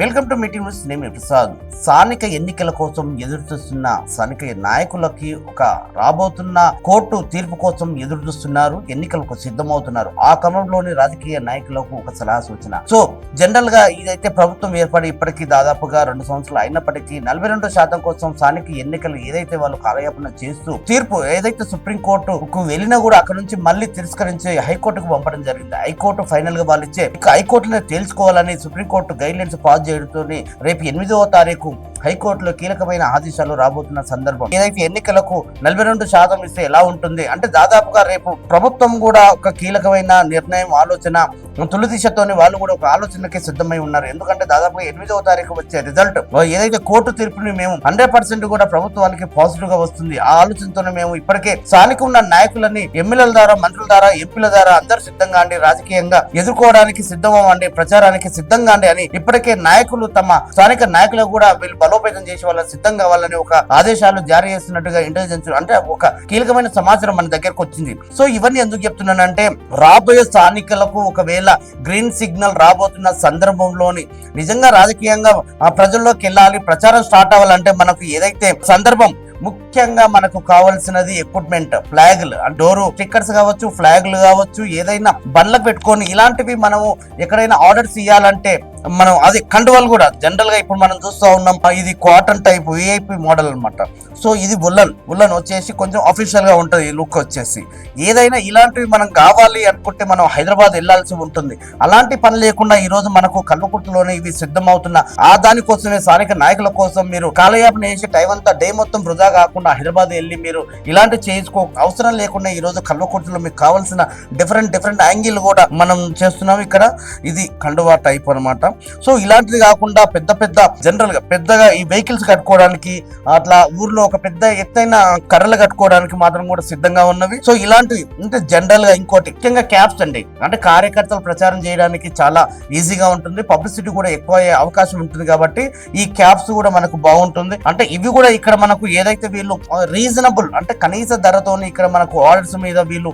Welcome to meeting news నేను ప్రసాద్. స్థానిక ఎన్నికల కోసం ఎదురు చూస్తున్న స్థానిక నాయకులకి ఒక రాబోతున్న కోర్టు తీర్పు కోసం ఎదురు చూస్తున్నారు ఎన్నికలకు సిద్ధమవుతున్నారు. ఆ క్రమంలోని రాజకీయ నాయకులకు ఒక సలహా సూచన. సో జనరల్గా ఇదైతే ప్రభుత్వం ఏర్పడి ఇప్పటికీ దాదాపుగా రెండు సంవత్సరాలు అయినప్పటికీ నలభై రెండు శాతం కోసం స్థానిక ఎన్నికలు ఏదైతే వాళ్ళు కాలయాపన చేస్తూ తీర్పు ఏదైతే సుప్రీం కోర్టుకు వెళ్ళినా కూడా అక్కడ నుంచి మళ్ళీ తిరస్కరించి హైకోర్టుకు పంపడం జరిగింది. హైకోర్టు ఫైనల్గా వాళ్ళు ఇచ్చే ఇక హైకోర్టులో తేల్చుకోవాలని సుప్రీంకోర్టు గైడ్ లైన్స్ పాస్ చేయడంతో రేపు ఎనిమిదవ తారీఖు హైకోర్టులో కీలకమైన ఆదేశాలు రాబోతున్న సందర్భం. ఏదైతే ఎన్నికలకు నలభై రెండు శాతం ఇస్తే ఎలా ఉంటుంది? అంటే దాదాపుగా రేపు ప్రభుత్వం కూడా ఒక కీలకమైన నిర్ణయం ఆలోచన తొలి దిశతోని వాళ్ళు కూడా ఒక ఆలోచనకి సిద్ధమై ఉన్నారు. ఎందుకంటే దాదాపుగా ఎనిమిదవ తారీఖు వచ్చే రిజల్ట్ ఏదైతే కోర్టు తీర్పుని మేము హండ్రెడ్ పర్సెంట్ కూడా ప్రభుత్వానికి పాజిటివ్గా వస్తుంది. ఆ ఆలోచనతోనే మేము ఇప్పటికే స్థానిక ఉన్న నాయకులని ఎమ్మెల్యేల ద్వారా మంత్రుల ద్వారా ఎంపీల ద్వారా అందరు సిద్ధంగా అండి రాజకీయంగా ఎదుర్కోవడానికి సిద్ధమవ్వండి ప్రచారానికి సిద్ధంగా అండి అని ఇప్పటికే నాయకులు తమ స్థానిక నాయకులు కూడా వీళ్ళు బలోపేతం చేసి వాళ్ళ సిద్ధం కావాలని ఒక ఆదేశాలు జారీ చేస్తున్నట్టుగా ఇంటెలిజెన్స్ అంటే ఒక కీలకమైన సమాచారం మన దగ్గరకు వచ్చింది. సో ఇవన్నీ ఎందుకు చెప్తున్నానంటే రాబోయే స్థానికులకు ఒకవేళ గ్రీన్ సిగ్నల్ రాబోతున్న సందర్భంలోని నిజంగా రాజకీయంగా ఆ ప్రజల్లోకి వెళ్ళాలి ప్రచారం స్టార్ట్ అవ్వాలంటే మనకు ఏదైతే సందర్భం ముఖ్యంగా మనకు కావాల్సినది ఎక్విప్మెంట్ ఫ్లాగ్లు డోరు స్టిక్కర్స్ కావచ్చు ఫ్లాగ్లు కావచ్చు ఏదైనా బండ్లకు పెట్టుకొని ఇలాంటివి మనము ఎక్కడైనా ఆర్డర్స్ ఇవ్వాలంటే మనం అది కండువాలు కూడా జనరల్గా ఇప్పుడు మనం చూస్తూ ఉన్నాం ఇది కాటన్ టైప్ విఐపి మోడల్ అనమాట సో ఇది ఉల్లన్ ఉల్లన్ వచ్చేసి కొంచెం అఫీషియల్గా ఉంటుంది లుక్ వచ్చేసి. ఏదైనా ఇలాంటివి మనం కావాలి అనుకుంటే మనం హైదరాబాద్ వెళ్ళాల్సి ఉంటుంది. అలాంటి పని లేకుండా ఈ రోజు మనకు కల్వకుర్తిలోనే ఇవి సిద్ధమవుతున్న ఆ దానికోసమే స్థానిక నాయకుల కోసం మీరు కాలయాపన చేసి టైం అంతా డే మొత్తం వృధా కాకుండా హైదరాబాద్ వెళ్ళి మీరు ఇలాంటి చేయించుకో అవసరం లేకుండా ఈ రోజు కల్వకుర్తిలో మీకు కావాల్సిన డిఫరెంట్ డిఫరెంట్ యాంగిల్ కూడా మనం చేస్తున్నాం ఇక్కడ. ఇది కండువా టైప్ అన్నమాట. సో ఇలాంటిది కాకుండా పెద్ద పెద్ద జనరల్గా పెద్దగా ఈ వెహికల్స్ కట్టుకోవడానికి అట్లా ఊర్లో ఒక పెద్ద ఎత్తైన కర్రలు కట్టుకోవడానికి మాత్రం కూడా సిద్ధంగా ఉన్నవి. సో ఇలాంటివి అంటే జనరల్గా ఇంకోటి ముఖ్యంగా క్యాప్స్ అండి. అంటే కార్యకర్తలు ప్రచారం చేయడానికి చాలా ఈజీగా ఉంటుంది. పబ్లిసిటీ కూడా ఎక్కువ అయ్యే అవకాశం ఉంటుంది కాబట్టి ఈ క్యాప్స్ కూడా మనకు బాగుంటుంది. అంటే ఇవి కూడా ఇక్కడ మనకు ఏదైతే వీళ్ళు రీజనబుల్ అంటే కనీస ధరతోని ఇక్కడ మనకు ఆర్డర్స్ మీద వీళ్ళు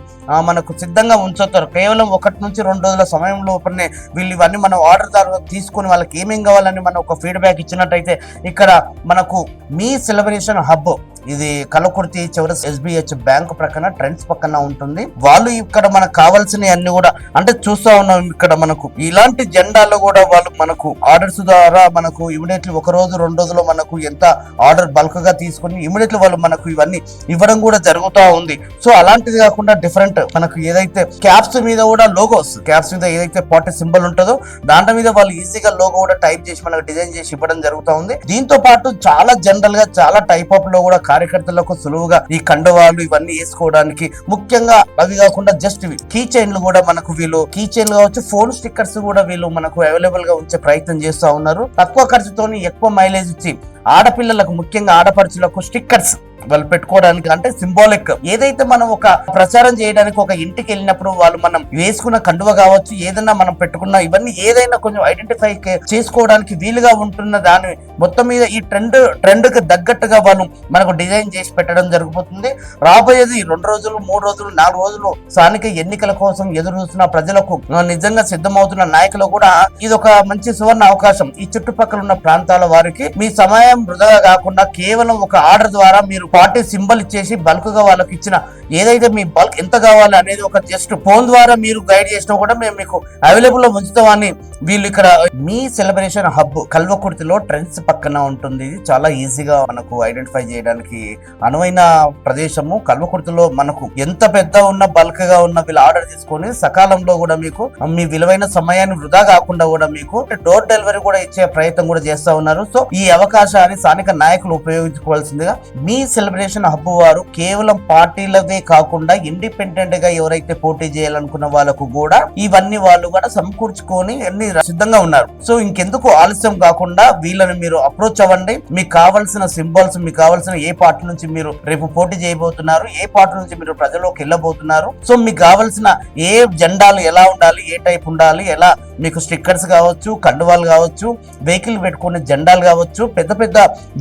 మనకు సిద్ధంగా ఉంచుతారు కేవలం ఒకటి నుంచి రెండు రోజుల సమయం లోపలనే వీళ్ళు ఇవన్నీ మనం ఆర్డర్ ద్వారా తీసుకొని వాళ్ళకి ఏమేం కావాలని మనం ఒక ఫీడ్బ్యాక్ ఇచ్చినట్టయితే ఇక్కడ మనకు మీ సెలబ్రేషన్ హబ్ ఇది కలకుర్తి చివరి ఎస్బిహెచ్ బ్యాంక్ ప్రక్కన ట్రెండ్స్ పక్కన ఉంటుంది. వాళ్ళు ఇక్కడ మనకు కావాల్సినవి అన్ని కూడా అంటే చూస్తా ఉన్నాం ఇక్కడ మనకు. ఇలాంటి జెండాలు కూడా వాళ్ళు మనకు ఆర్డర్స్ ద్వారా మనకు ఇమీడియట్లీ ఒక రోజు రెండు రోజుల్లో మనకు ఎంత ఆర్డర్ బల్క్గా తీసుకుని ఇమీడియట్లీ వాళ్ళు మనకు ఇవన్నీ ఇవ్వడం కూడా జరుగుతూ ఉంది. సో అలాంటిది కాకుండా డిఫరెంట్ మనకు ఏదైతే క్యాప్స్ మీద కూడా లోగోస్ క్యాప్స్ మీద ఏదైతే పార్టీ సింబల్ ఉంటుందో దాంట్లో మీద వాళ్ళు ఈజీగా లోగో కూడా టైప్ చేసి మనకు డిజైన్ చేసి ఇవ్వడం జరుగుతూ ఉంది. దీంతో పాటు చాలా జనరల్గా చాలా టైప్ ఆఫ్లో కూడా కార్యకర్తలకు సులువుగా ఈ కండువాలు ఇవన్నీ వేసుకోవడానికి ముఖ్యంగా అవి కాకుండా జస్ట్ ఇవి. కీ చైన్లు కూడా మనకు వీళ్ళు కీ చైన్లు కావచ్చు ఫోన్ స్టిక్కర్స్ కూడా వీళ్ళు మనకు అవైలబుల్గా ఉంచే ప్రయత్నం చేస్తూ ఉన్నారు. తక్కువ ఖర్చుతోని ఎక్కువ మైలేజ్ ఇచ్చి ఆడపిల్లలకు ముఖ్యంగా ఆడపడుచులకు స్టిక్కర్స్ వాళ్ళు పెట్టుకోవడానికి అంటే సింబాలిక్ ఏదైతే మనం ఒక ప్రచారం చేయడానికి ఒక ఇంటికి వెళ్ళినప్పుడు వాళ్ళు మనం వేసుకున్న కండువ కావచ్చు ఏదైనా మనం పెట్టుకున్న ఇవన్నీ ఏదైనా కొంచెం ఐడెంటిఫై చేసుకోవడానికి వీలుగా ఉంటున్న దాని మొత్తం మీద ఈ ట్రెండ్ ట్రెండ్కి తగ్గట్టుగా వాళ్ళు మనకు డిజైన్ చేసి పెట్టడం జరిగిపోతుంది రాబోయేది రెండు రోజులు మూడు రోజులు నాలుగు రోజులు స్థానిక ఎన్నికల కోసం ఎదురు చూస్తున్న ప్రజలకు నిజంగా సిద్ధమవుతున్న నాయకులు కూడా ఇది ఒక మంచి సువర్ణ అవకాశం. ఈ చుట్టుపక్కల ఉన్న ప్రాంతాల వారికి మీ సమయం వృధా కాకుండా కేవలం ఒక ఆర్డర్ ద్వారా మీరు పార్టీ సింబల్ ఇచ్చేసి బల్క్గా వాళ్ళకి ఇచ్చిన ఏదైతే మీ బల్క్ ఎంత కావాలి అనేది ఒక జస్ట్ ఫోన్ ద్వారా మీరు గైడ్ చేసినా కూడా మేము మీకు అవైలబుల్లో ఉంచుతామని వీళ్ళు ఇక్కడ మీ సెలబ్రేషన్ హబ్ కల్వకుర్తిలో ట్రెండ్స్ పక్కన ఉంటుంది. ఇది చాలా ఈజీగా మనకు ఐడెంటిఫై చేయడానికి అనువైన ప్రదేశము. కల్వకుర్తిలో మనకు ఎంత పెద్ద ఉన్న బల్క్గా ఉన్న వీళ్ళు ఆర్డర్ తీసుకొని సకాలంలో కూడా మీకు మీ విలువైన సమయాన్ని వృధా కాకుండా కూడా మీకు డోర్ డెలివరీ కూడా ఇచ్చే ప్రయత్నం కూడా చేస్తా ఉన్నారు. సో ఈ అవకాశాన్ని స్థానిక నాయకులు ఉపయోగించుకోవాల్సిందిగా మీ సెలబ్రేషన్ హబ్ వారు కేవలం పార్టీలవే కాకుండా ఇండిపెండెంట్గా ఎవరైతే పోటీ చేయాలనుకున్న వాళ్ళకు కూడా ఇవన్నీ వాళ్ళు కూడా సమకూర్చుకొని అన్ని సిద్ధంగా ఉన్నారు. సో ఇంకెందుకు ఆలస్యం కాకుండా వీళ్ళని మీరు అప్రోచ్ అవ్వండి. మీకు కావాల్సిన సింబల్స్ మీకు కావాల్సిన ఏ పార్టీ నుంచి మీరు రేపు పోటీ చేయబోతున్నారు ఏ పార్టీ నుంచి మీరు ప్రజలోకి వెళ్ళబోతున్నారు. సో మీకు కావాల్సిన ఏ జెండాలు ఎలా ఉండాలి ఏ టైప్ ఉండాలి ఎలా మీకు స్టిక్కర్స్ కావచ్చు కండువాలు కావచ్చు వెహికల్ పెట్టుకునే జెండాలు కావచ్చు పెద్ద పెద్ద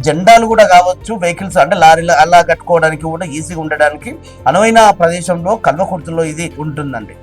జెండాలు కూడా కావచ్చు వెహికల్స్ అంటే లారీలు అలా కట్టుకోవడానికి కూడా ఈజీగా ఉండడానికి అనువైన ప్రదేశంలో కల్వకుర్తిలో ఇది ఉంటుందండి.